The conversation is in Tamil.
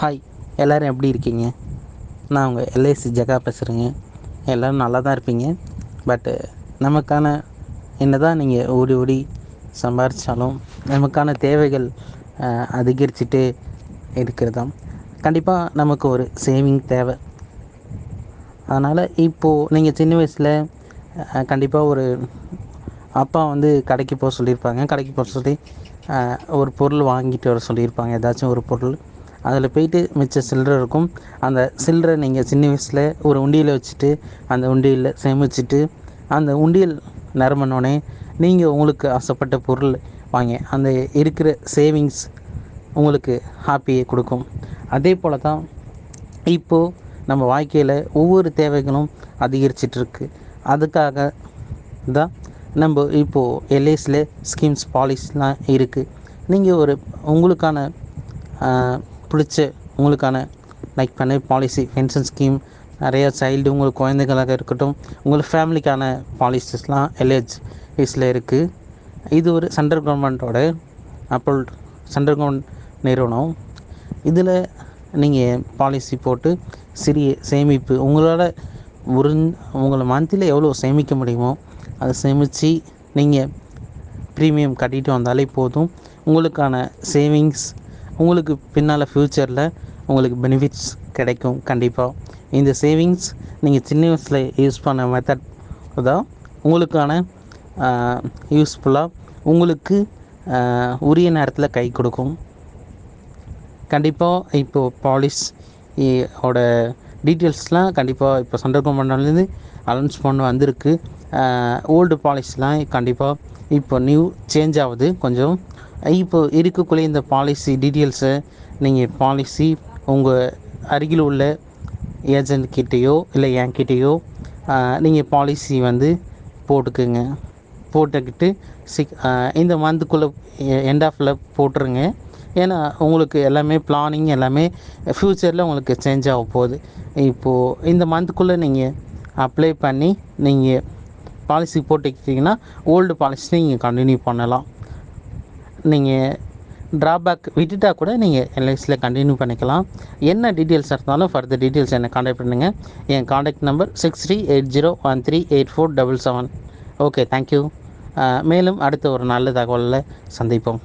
ஹாய் எல்லோரும் எப்படி இருக்கீங்க? நான் உங்கள் எல்ஐசி ஜெகா பேசுகிறேங்க எல்லோரும் நல்லா தான் இருப்பீங்க. பட்டு நமக்கான என்ன தான் நீங்கள் ஓடி ஓடி சம்பாரித்தாலும் நமக்கான தேவைகள் அதிகரிச்சுட்டே இருக்கிறதாம். கண்டிப்பாக நமக்கு ஒரு சேவிங் தேவை. அதனால் இப்போது நீங்கள் சின்ன வயசில் கண்டிப்பாக ஒரு அப்பா வந்து கடைக்கு போக சொல்லியிருப்பாங்க. கடைக்கு போக சொல்லி ஒரு பொருள் வாங்கிட்டு வர சொல்லியிருப்பாங்க. ஏதாச்சும் ஒரு பொருள். அதில் போயிட்டு மிச்ச சில்லறை இருக்கும். அந்த சில்லறை நீங்கள் சின்ன வயசில் ஒரு உண்டியில் வச்சுட்டு அந்த உண்டியில் சேமிச்சுட்டு அந்த உண்டியல் நிரம்பினோடனே நீங்கள் உங்களுக்கு ஆசைப்பட்ட பொருள் வாங்கி அந்த இருக்கிற சேவிங்ஸ் உங்களுக்கு ஹாப்பியை கொடுக்கும். அதே போல் தான் இப்போது நம்ம வாழ்க்கையில் ஒவ்வொரு தேவைகளும் அதிகரிச்சிட்ருக்கு அதுக்காக தான் நம்ம இப்போது எல்ஐஸில் ஸ்கீம்ஸ் பாலிசிலாம் இருக்குது நீங்கள் ஒரு உங்களுக்கான பிடிச்ச உங்களுக்கான லைக் பண்ண பாலிசி பென்ஷன் ஸ்கீம் நிறைய சைல்டு உங்களுக்கு குழந்தைகளாக இருக்கட்டும் உங்கள் ஃபேமிலிக்கான பாலிசிஸ்லாம் எல்ஹெச்இஸில் இருக்குது இது ஒரு சென்ட்ரல் கவர்மெண்ட்டோட அப்போல் சென்ட்ரல் கவர்மெண்ட் நிறுவனம். இதில் நீங்கள் பாலிசி போட்டு சிறிய சேமிப்பு உங்களால் ஒரு உங்களை மந்த்தில் எவ்வளோ சேமிக்க முடியுமோ அதை சேமித்து நீங்கள் ப்ரீமியம் கட்டிட்டு வந்தாலே போதும். உங்களுக்கான சேவிங்ஸ் உங்களுக்கு பின்னால் ஃப்யூச்சரில் உங்களுக்கு பெனிஃபிட்ஸ் கிடைக்கும் கண்டிப்பாக இந்த சேவிங்ஸ் நீங்கள் சின்ன வயசில் யூஸ் பண்ண மெத்தட் தான் உங்களுக்கான யூஸ்ஃபுல்லாக உங்களுக்கு உரிய நேரத்தில் கை கொடுக்கும். கண்டிப்பாக இப்போது பாலிஸ் ஓட டீட்டெயில்ஸ்லாம் கண்டிப்பாக இப்போ சென்ட்ரல் கவர்மெண்ட்லேருந்து அனௌன்ஸ் பண்ண வந்திருக்கு. ஓல்டு பாலிசிலாம் கண்டிப்பாக இப்போ நியூ சேஞ்ச் ஆகுது. கொஞ்சம் இப்போ இருக்கக்கூடிய இந்த பாலிசி டீட்டெயில்ஸை நீங்கள் பாலிசி உங்கள் அருகில் உள்ள ஏஜென்ட் கிட்டேயோ இல்லை என்கிட்டேயோ நீங்கள் பாலிசி வந்து போட்டுக்குங்க. போட்டுக்கிட்டு சிக் இந்த மந்த்துக்குள்ளே எண்ட் ஆஃபில் போட்டுருங்க. ஏன்னா உங்களுக்கு எல்லாமே பிளானிங் எல்லாமே ஃப்யூச்சரில் உங்களுக்கு சேஞ்ச் ஆக போகுது. இப்போது இந்த மந்த்துக்குள்ளே நீங்கள் அப்ளை பண்ணி நீங்கள் பாலிசி போட்டுக்கிட்டிங்கன்னா ஓல்டு பாலிசி நீங்கள் கண்டினியூ பண்ணலாம். நீங்கள் ட்ராபேக் விட்டுட்டா கூட நீங்கள் எல்ஐசியில் கண்டினியூ பண்ணிக்கலாம். என்ன டீட்டெயில்ஸ் இருந்தாலும் ஃபர்தர் டீட்டெயில்ஸ் என்னை காண்டாக்ட் பண்ணுங்கள் என் contact number six three eight zero one three eight four double seven okay thank you மேலும் அடுத்த ஒரு நல்ல தகவலில் சந்திப்போம்.